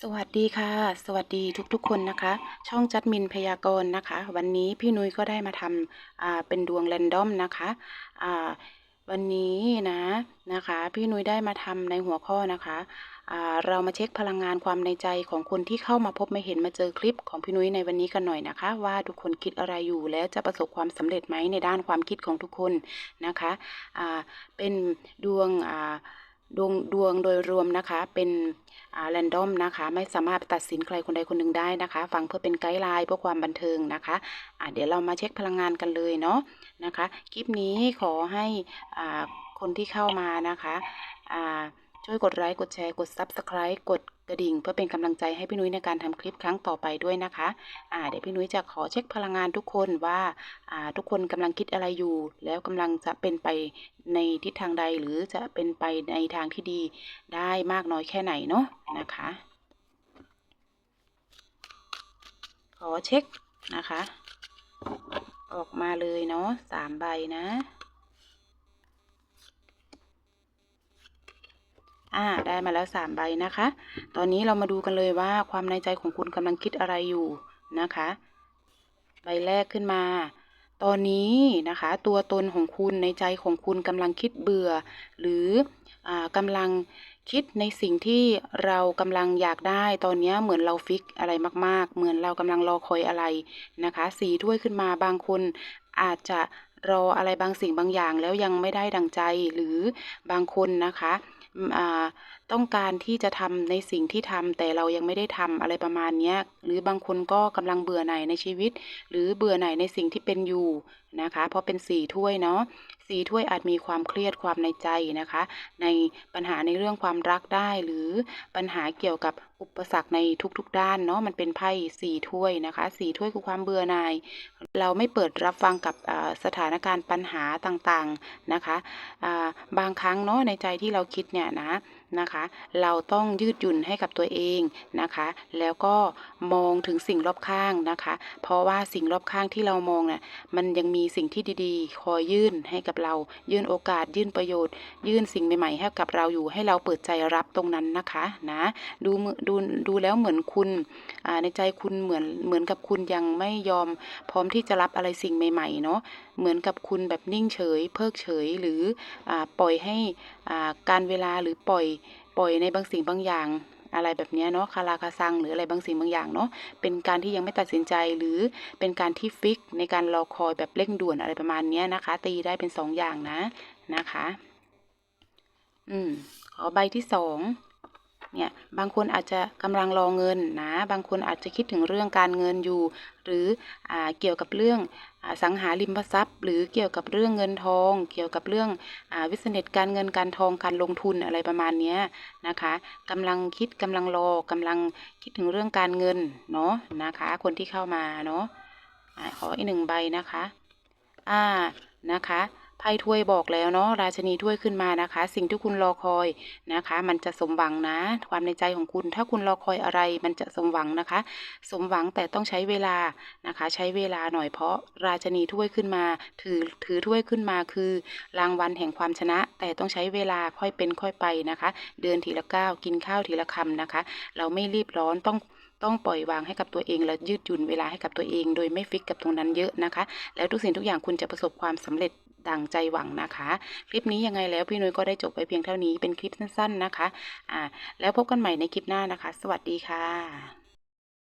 สวัสดีค่ะ สวัสดีทุกๆคนนะคะ ช่องจัดมินพยากรณ์นะคะ วันนี้พี่นุ้ยก็ได้มาทำอ่าเป็นดวงแรนดอมนะคะอ่าวันนี้นะนะคะ พี่นุ้ยได้มาทำในหัวข้อนะคะอ่าเรามาเช็คพลังงานความในใจของคนที่เข้ามาพบมาเห็นมาเจอคลิปของพี่นุ้ยในวันนี้กันหน่อยนะคะ ว่าทุกคนคิดอะไรอยู่แล้วจะประสบความสำเร็จไหมในด้านความคิดของทุกคนนะคะอ่าเป็นดวงอ่า ดวงดวงโดยรวมนะคะ เป็นอ่าแรนดอมนะคะ ไม่สามารถตัดสินใครคนใดคนหนึ่งได้นะคะ ฟังเพื่อเป็นไกด์ไลน์เพื่อความบันเทิงนะคะอ่าเดี๋ยวเรามาเช็คพลังงานกันเลยเนาะนะคะ คลิปนี้ขอให้อ่าคนที่เข้ามานะคะอ่า ช่วยกดไลค์กดแชร์กด Subscribe กดกระดิ่ง เพื่อเป็นกำลังใจให้พี่นุ้ยในการทำคลิปครั้งต่อไปด้วยนะคะอ่าเดี๋ยวพี่นุ้ยจะขอเช็คพลังงานทุกคนว่าอ่าทุกคนกำลังคิดอะไรอยู่ แล้วกำลังจะเป็นไปในทิศทางใดหรือจะเป็นไปในทางที่ดีได้มากน้อยแค่ไหนเนาะนะคะ ขอเช็คนะคะ ออกมาเลยเนาะสามใบนะ อ่า ได้มาแล้วสามใบนะคะ ตอนนี้เรามาดูกันเลยว่าความในใจของคุณกำลังคิดอะไรอยู่นะคะ ใบแรกขึ้นมา ตอนนี้นะคะ ตัวตนของคุณในใจของคุณกำลังคิดเบื่อ หรืออ่ากำลังคิดในสิ่งที่เรากำลังอยากได้ตอนนี้เหมือนเราฟิกอะไรมาก ๆ เหมือนเรากำลังรอคอยอะไรนะคะสีถ้วยขึ้นมาบางคนอาจจะรออะไรบางสิ่งบางอย่างแล้วยังไม่ได้ดังใจหรือบางคนนะคะ ต้องการที่จะทำในสิ่งที่ทำแต่เรายังไม่ได้ทำอะไรประมาณนี้หรือบางคนก็กำลังเบื่อหน่ายในชีวิต หรือเบื่อหน่ายในสิ่งที่เป็นอยู่ นะคะ เพราะเป็นสี่ถ้วยเนาะสี่ถ้วยอาจมีความเครียดความในใจนะคะ ในปัญหาในเรื่องความรักได้หรือปัญหาเกี่ยวกับอุปสรรคในทุกๆด้านเนาะมันเป็นไพ่สี่ถ้วยนะคะสี่ถ้วยคือความเบื่อหน่าย เราไม่เปิดรับฟังกับสถานการณ์ปัญหาต่างๆนะคะบางครั้งเนาะในใจที่เราคิดเนี่ยนะ นะคะ เราต้องยืดหยุ่นให้กับตัวเองนะคะ แล้วก็มองถึงสิ่งรอบข้างนะคะ เพราะว่าสิ่งรอบข้างที่เรามองน่ะมันยังมีสิ่งที่ดีๆ คอยยื่นให้กับเรา ยื่นโอกาส ยื่นประโยชน์ ยื่นสิ่งใหม่ๆให้กับเราอยู่ให้เราเปิดใจรับตรงนั้นนะคะนะดูดูดูแล้วเหมือนคุณในใจคุณเหมือนเหมือนกับคุณยังไม่ยอมพร้อมที่จะรับอะไรสิ่งใหม่ๆเนาะเหมือนกับคุณแบบนิ่งเฉย เพิกเฉยหรืออปล่อยให้การเวลาหรือปล่อยปล่อยในบางสิ่งบางอย่างอะไรแบบนี้เนาะคาราคาซังหรืออะไรบางสิ่งบางอย่างเนาะเป็นการที่ยังไม่ตัดสินใจหรือเป็นการที่ฟิกในการรอคอยแบบเร่งด่วนอะไรประมาณนี้นะคะ ตีได้เป็นสองอย่างนะนะคะ อืมขอใบที่สอง เนี่ยบางคนอาจจะกำลังรอเงินนะบางคนอาจจะคิดถึงเรื่องการเงินอยู่ หรืออเกี่ยวกับเรื่องอสังหาริมทรัพย์ หรือเกี่ยวกับเรื่องเงินทอง เกี่ยวกับเรื่องอวิสเนตการเงินการทองการลงทุนอะไรประมาณนี้นะคะกำลังคิดกำลังรอกำลังคิดถึงเรื่องการเงินเนาะนะคะ คนที่เข้ามาเนาะขออีกหนึ่งใบนะคะอ่านะคะ ไพ่ถ้วยบอกแล้วเนาะราชนีถ้วยขึ้นมานะคะ สิ่งที่คุณรอคอยนะคะ มันจะสมหวังนะ ความในใจของคุณ ถ้าคุณรอคอยอะไร มันจะสมหวังนะคะ สมหวังแต่ต้องใช้เวลานะคะ ใช้เวลาหน่อยเพราะราชนีถ้วยขึ้นมา ถือถือถ้วยขึ้นมาคือ รางวัลแห่งความชนะ แต่ต้องใช้เวลาค่อยเป็นค่อยไปนะคะ เดินทีละก้าวกินข้าวทีละคำนะคะ เราไม่รีบร้อนต้องต้องปล่อยวางให้กับตัวเอง และยืดหยุ่นเวลาให้กับตัวเอง โดยไม่ฟิกกับตรงนั้นเยอะนะคะ แล้วทุกสิ่งทุกอย่างคุณจะประสบความสำเร็จ ดังใจหวังนะคะ คลิปนี้ยังไงแล้วพี่นุ้ยก็ได้จบไปเพียงเท่านี้เป็นคลิปสั้น ๆนะคะ อ่า แล้วพบกันใหม่ในคลิปหน้านะคะ สวัสดีค่ะ